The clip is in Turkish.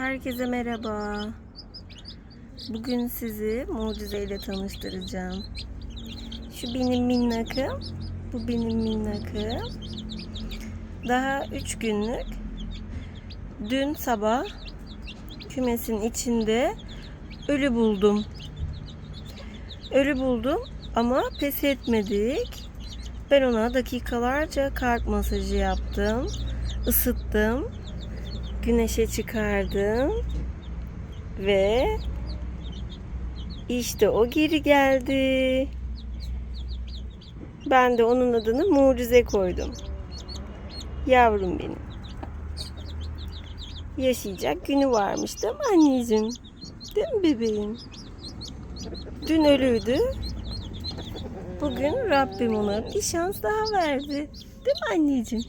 Herkese merhaba. Bugün sizi mucizeyle tanıştıracağım. Şu benim minnakım. Bu benim minnakım. Daha üç günlük. Dün sabah kümesin içinde ölü buldum. Ölü buldum ama pes etmedik. Ben ona dakikalarca kalp masajı yaptım. ısıttım. Güneşe çıkardım. Ve işte o geri geldi. Ben de onun adını mucize koydum. Yavrum benim. Yaşayacak günü varmış değil mi anneciğim? Değil mi bebeğim? Dün ölüydü. Bugün Rabbim ona bir şans daha verdi. Değil mi anneciğim?